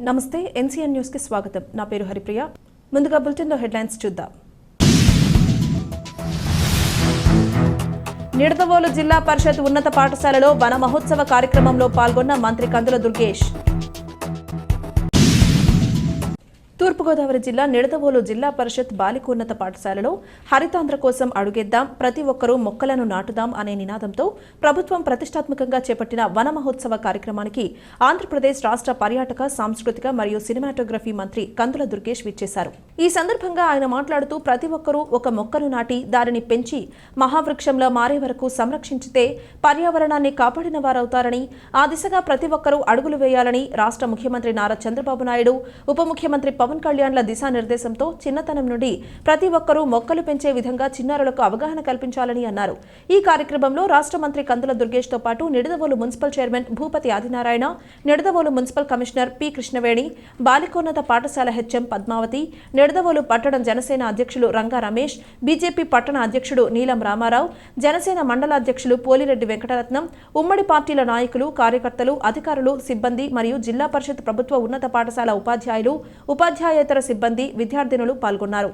నమస్తే ఎన్సీఎన్ న్యూస్కి స్వాగతం. నా పేరు హరిప్రియ. ముందుగా బులెటిన్లో హెడ్లైన్స్ చూద్దాం. నిడదవోలు జిల్లా పరిషత్ ఉన్నత పాఠశాలలో వన మహోత్సవ కార్యక్రమంలో పాల్గొన్న మంత్రి కందుల దుర్గేష్. తూర్పుగోదావరి జిల్లా నిడదవోలు జిల్లా పరిషత్ బాలికోన్నత పాఠశాలలో హరితాంధ్ర కోసం అడుగేద్దాం ప్రతి ఒక్కరూ మొక్కలను నాటుదాం అనే నినాదంతో ప్రభుత్వం ప్రతిష్టాత్మకంగా చేపట్టిన వన మహోత్సవ కార్యక్రమానికి ఆంధ్రప్రదేశ్ రాష్ట్ర పర్యాటక సాంస్కృతిక మరియు సినిమాటోగ్రఫీ మంత్రి కందుల దుర్గేష్ విచ్చేశారు. ఈ సందర్భంగా ఆయన మాట్లాడుతూ ప్రతి ఒక్కరూ ఒక మొక్కను నాటి దానిని పెంచి మహావృక్షంలో మారే వరకు సంరక్షించితే పర్యావరణాన్ని కాపాడిన వారవుతారని ఆ దిశగా ప్రతి ఒక్కరూ అడుగులు వేయాలని రాష్ట్ర ముఖ్యమంత్రి నారా చంద్రబాబు నాయుడు ఉప ముఖ్యమంత్రి పవన్ కళ్యాణ్ల దిశానిర్దేశంతో చిన్నతనం నుండి ప్రతి ఒక్కరూ మొక్కలు పెంచే విధంగా చిన్నారులకు అవగాహన కల్పించాలని అన్నారు. ఈ కార్యక్రమంలో రాష్ట్ర మంత్రి కందుల దుర్గేష్తో పాటు Nidadavolu municipal chairman Bhupathi Adinarayana Nidadavolu municipal commissioner P Krishnaveni బాలికోన్నత పాఠశాల హెచ్ఎం పద్మావతి నిడదవోలు పట్టణం జనసేన అధ్యక్షులు రంగా రమేష్ బీజేపీ పట్టణ అధ్యక్షుడు నీలం రామారావు జనసేన మండల అధ్యక్షులు పోలిరెడ్డి వెంకటరత్నం ఉమ్మడి పార్టీల నాయకులు కార్యకర్తలు అధికారులు సిబ్బంది మరియు జిల్లా పరిషత్ ప్రభుత్వ ఉన్నత పాఠశాల ఉపాధ్యాయులు ఉపాధ్యాయేతర సిబ్బంది విద్యార్థినులు పాల్గొన్నారు.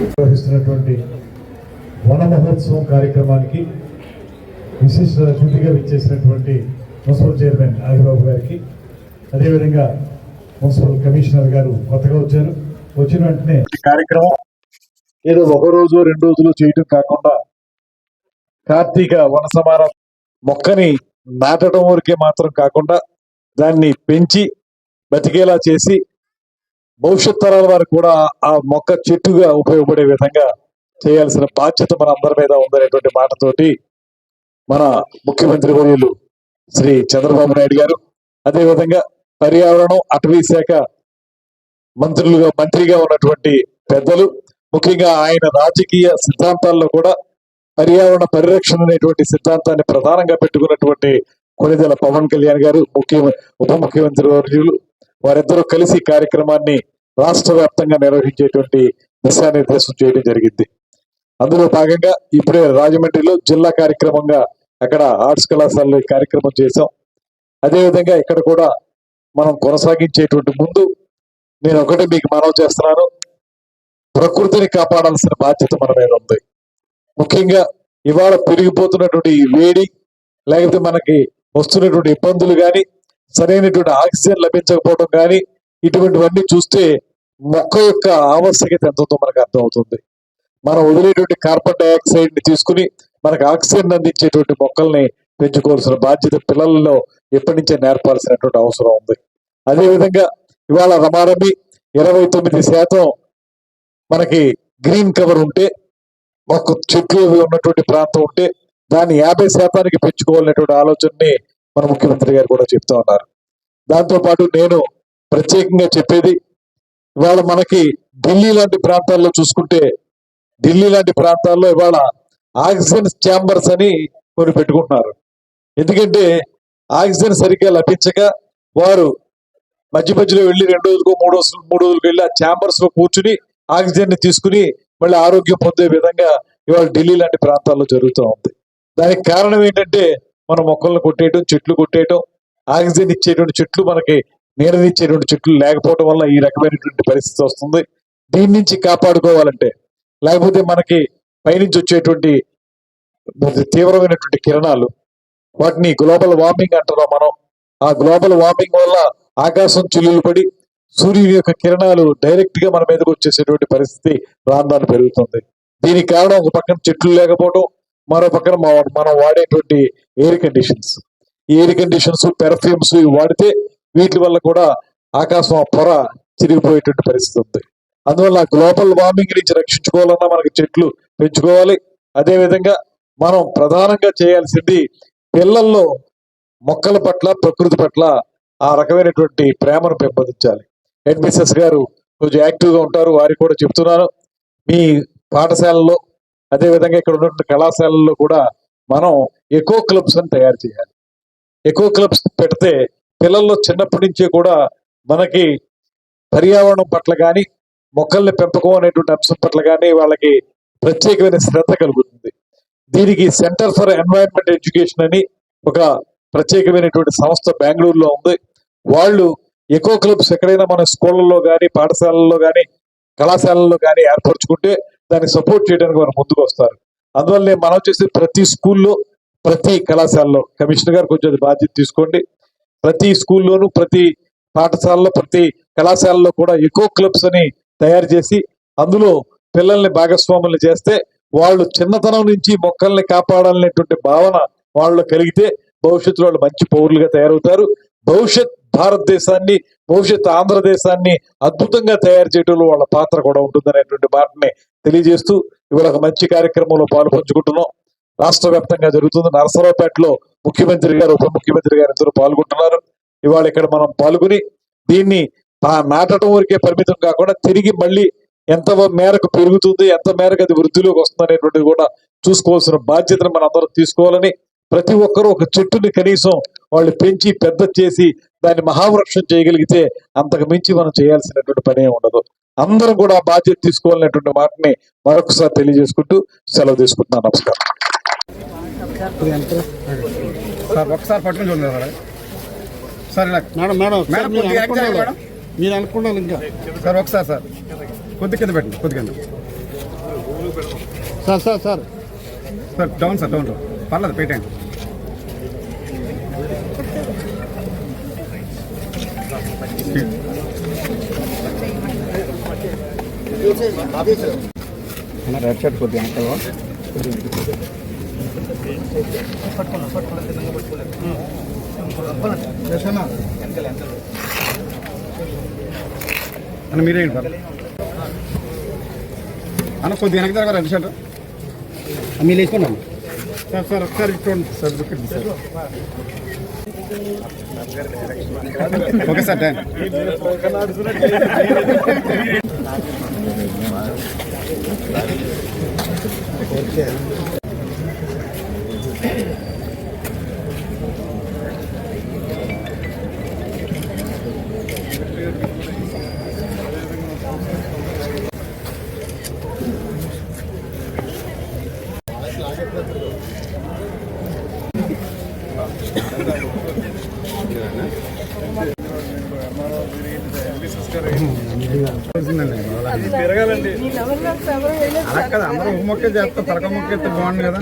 నిర్వహిస్తున్నటువంటి వన మహోత్సవం కార్యక్రమానికి విశిష్ట అతిథిగా విచ్చేసినటువంటి మున్సిపల్ చైర్మన్ ఆదిబాబు గారికి. అదేవిధంగా మున్సిపల్ కమిషనర్ గారు కొత్తగా వచ్చారు. వచ్చిన వెంటనే కార్యక్రమం ఏదో ఒక రోజు రెండు రోజులు చేయటం కాకుండా కార్తీక వన సమారం మొక్కని నాటడం వరకే మాత్రం కాకుండా దాన్ని పెంచి బతికేలా చేసి భవిష్యత్ తరాల వారు కూడా ఆ మొక్క చెట్టుగా ఉపయోగపడే విధంగా చేయాల్సిన బాధ్యత మన అందరి మీద ఉందనేటువంటి మాటతోటి మన ముఖ్యమంత్రి వర్యులు శ్రీ చంద్రబాబు నాయుడు గారు అదే విధంగా పర్యావరణం అటవీ శాఖ మంత్రులుగా మంత్రిగా ఉన్నటువంటి పెద్దలు ముఖ్యంగా ఆయన రాజకీయ సిద్ధాంతాల్లో కూడా పర్యావరణ పరిరక్షణ అనేటువంటి సిద్ధాంతాన్ని ప్రధానంగా పెట్టుకున్నటువంటి కొనిదెల పవన్ కళ్యాణ్ గారు ముఖ్య ఉప ముఖ్యమంత్రి వర్యులు వారిద్దరూ కలిసి కార్యక్రమాన్ని రాష్ట్ర వ్యాప్తంగా నిర్వహించేటువంటి దిశానిర్దేశం చేయడం జరిగింది. అందులో భాగంగా ఇప్పుడే రాజమండ్రిలో జిల్లా కార్యక్రమంగా అక్కడ ఆర్ట్స్ కళాశాలలో కార్యక్రమం చేశాం. అదేవిధంగా ఇక్కడ కూడా మనం కొనసాగించేటువంటి ముందు నేను ఒకటి మీకు మనవి చేస్తున్నాను. ప్రకృతిని కాపాడాల్సిన బాధ్యత మన మీద ఉంది. ముఖ్యంగా ఇవాళ పెరిగిపోతున్నటువంటి ఈ వేడి లేకపోతే మనకి వస్తున్నటువంటి ఇబ్బందులు కానీ సరైనటువంటి ఆక్సిజన్ లభించకపోవడం కానీ ఇటువంటివన్నీ చూస్తే మొక్క యొక్క ఆవశ్యకత ఎంత ఉందో మనకు అర్థమవుతుంది. మనం వదిలేటువంటి కార్బన్ డైఆక్సైడ్ని తీసుకుని మనకు ఆక్సిజన్ అందించేటువంటి మొక్కల్ని పెంచుకోవాల్సిన బాధ్యత పిల్లల్లో ఎప్పటి నుంచే నేర్పాల్సినటువంటి అవసరం ఉంది. అదేవిధంగా ఇవాళ రమారమి ఇరవై తొమ్మిది శాతం మనకి గ్రీన్ కవర్ ఉంటే ఒక చెట్లు ఉన్నటువంటి ప్రాంతం ఉంటే దాన్ని యాభై శాతానికి పెంచుకోవాలనేటువంటి ఆలోచనని మన ముఖ్యమంత్రి గారు కూడా చెప్తా ఉన్నారు. దాంతో పాటు నేను ప్రత్యేకంగా చెప్పేది ఇవాళ మనకి ఢిల్లీ లాంటి ప్రాంతాల్లో చూసుకుంటే ఢిల్లీ లాంటి ప్రాంతాల్లో ఇవాళ ఆక్సిజన్ ఛాంబర్స్ అని కొన్ని పెట్టుకుంటున్నారు. ఎందుకంటే ఆక్సిజన్ సరిగ్గా లభించక వారు మధ్య మధ్యలో వెళ్ళి రెండు రోజులకు మూడు రోజులు మూడు రోజులకు వెళ్ళి ఆ ఛాంబర్స్లో కూర్చుని ఆక్సిజన్ని తీసుకుని మళ్ళీ ఆరోగ్యం పొందే విధంగా ఇవాళ ఢిల్లీ లాంటి ప్రాంతాల్లో జరుగుతూ ఉంది. దానికి కారణం ఏంటంటే మనం మొక్కలను కొట్టేయటం చెట్లు కొట్టేయటం ఆక్సిజన్ ఇచ్చేటువంటి చెట్లు మనకి నీడనిచ్చేటువంటి చెట్లు లేకపోవడం వల్ల ఈ రకమైనటువంటి పరిస్థితి వస్తుంది. దీని నుంచి కాపాడుకోవాలంటే లేకపోతే మనకి పైనుంచి వచ్చేటువంటి తీవ్రమైనటువంటి కిరణాలు వాటిని గ్లోబల్ వార్మింగ్ అంటున్నాం మనం. ఆ గ్లోబల్ వార్మింగ్ వల్ల ఆకాశం చిల్లులు పడి సూర్యుని యొక్క కిరణాలు డైరెక్ట్గా మన మీదకి వచ్చేసేటువంటి పరిస్థితి రాను పెరుగుతుంది. దీనికి కారణం ఒక పక్కన చెట్లు లేకపోవడం మరో పక్కన మనం వాడేటువంటి air conditions. Air conditions perfumes ఇవి వాడితే వీటి వల్ల కూడా ఆకాశం ఆ పొర చిరిగిపోయేటువంటి పరిస్థితి ఉంది. అందువల్ల గ్లోబల్ వార్మింగ్ నుంచి రక్షించుకోవాలన్నా మనకి చెట్లు పెంచుకోవాలి. అదేవిధంగా మనం ప్రధానంగా చేయాల్సింది పిల్లల్లో మొక్కల పట్ల ప్రకృతి పట్ల ఆ రకమైనటువంటి ప్రేమను పెంపొందించాలి. హెడ్ గారు కొంచెం యాక్టివ్గా ఉంటారు వారికి కూడా చెప్తున్నాను. మీ పాఠశాలలో అదేవిధంగా ఇక్కడ ఉన్నటువంటి కళాశాలల్లో కూడా మనం ఎకో క్లబ్స్ అని తయారు చేయాలి. ఎకో క్లబ్స్ పెడితే పిల్లల్లో చిన్నప్పటి నుంచే కూడా మనకి పర్యావరణం పట్ల కానీ మొక్కల్ని పెంపకం అనేటువంటి అంశం పట్ల కానీ వాళ్ళకి ప్రత్యేకమైన శ్రద్ధ కలుగుతుంది. దీనికి సెంటర్ ఫర్ ఎన్వైరన్మెంట్ ఎడ్యుకేషన్ అని ఒక ప్రత్యేకమైనటువంటి సంస్థ బెంగళూరులో ఉంది. వాళ్ళు ఎకో క్లబ్స్ ఎక్కడైనా మన స్కూళ్ళల్లో కానీ పాఠశాలల్లో కానీ కళాశాలల్లో కానీ ఏర్పరచుకుంటే దాన్ని సపోర్ట్ చేయడానికి వారు ముందుకు వస్తారు. అందువల్లనే మనం చేసే ప్రతి స్కూల్లో ప్రతి కళాశాలలో కమిషనర్ గారు కొంచెం బాధ్యత తీసుకోండి. ప్రతి స్కూల్లోనూ ప్రతి పాఠశాలలో ప్రతి కళాశాలలో కూడా ఎకో క్లబ్స్ అని తయారు చేసి అందులో పిల్లల్ని భాగస్వాములు చేస్తే వాళ్ళు చిన్నతనం నుంచి మొక్కల్ని కాపాడాలనేటువంటి భావన వాళ్ళు కలిగితే భవిష్యత్తులో వాళ్ళు మంచి పౌరులుగా తయారవుతారు. భవిష్యత్ భారతదేశాన్ని భవిష్యత్ ఆంధ్రదేశాన్ని అద్భుతంగా తయారు చేయడంలో వాళ్ళ పాత్ర కూడా ఉంటుందనేటువంటి మాటని తెలియజేస్తూ ఇవాళ ఒక మంచి కార్యక్రమంలో పాలు పంచుకుంటున్నాం రాష్ట్ర వ్యాప్తంగా జరుగుతుంది. నరసరావుపేటలో ముఖ్యమంత్రి గారు ఉప ముఖ్యమంత్రి గారు ఇద్దరు పాల్గొంటున్నారు. ఇవాళ ఇక్కడ మనం పాల్గొని దీన్ని నాటడం వరకే పరిమితం కాకుండా తిరిగి మళ్ళీ ఎంత మేరకు పెరుగుతుంది ఎంత మేరకు అది వృద్ధిలోకి వస్తుంది అనేటువంటిది కూడా చూసుకోవాల్సిన బాధ్యతను మనం అందరం తీసుకోవాలని ప్రతి ఒక్కరూ ఒక చెట్టుని కనీసం వాళ్ళు పెంచి పెద్ద చేసి దాన్ని మహావృక్షం చేయగలిగితే అంతకు మించి మనం చేయాల్సినటువంటి పని ఉండదు. అందరం కూడా ఆ బాధ్యత తీసుకోవాలనేటువంటి మాటని మరొకసారి తెలియజేసుకుంటూ సెలవు తీసుకుంటున్నాను. నమస్కారం. సార్ ఒకసారి పట్టుకుని చూడండి సార్ సార్ ఇలా మేడం మేడం మేడం, మీరు అనుకున్నారు ఇంకా? సార్ ఒకసారి సార్. కొద్ది కింద పెట్టండి కొద్ది కింద. Sir sir sir. Sir down sir down పర్లేదు పెట్టండి రెడ్ షర్ట్ కొద్దిగా వెనకాల. అన్న మీరేంటి సార్ అన్న కొద్ది వెనక దగ్గర రెడ్ షర్ట్? మీరు వేసుకున్నాను సార్ సార్ ఒకసారి చూడండి. Sir దుఃఖండి sir okay sir thank okay అలా కదా అందరూ ఒక మొక్కే చేస్తారు పలక మొక్క ఎత్తే బాగుంది కదా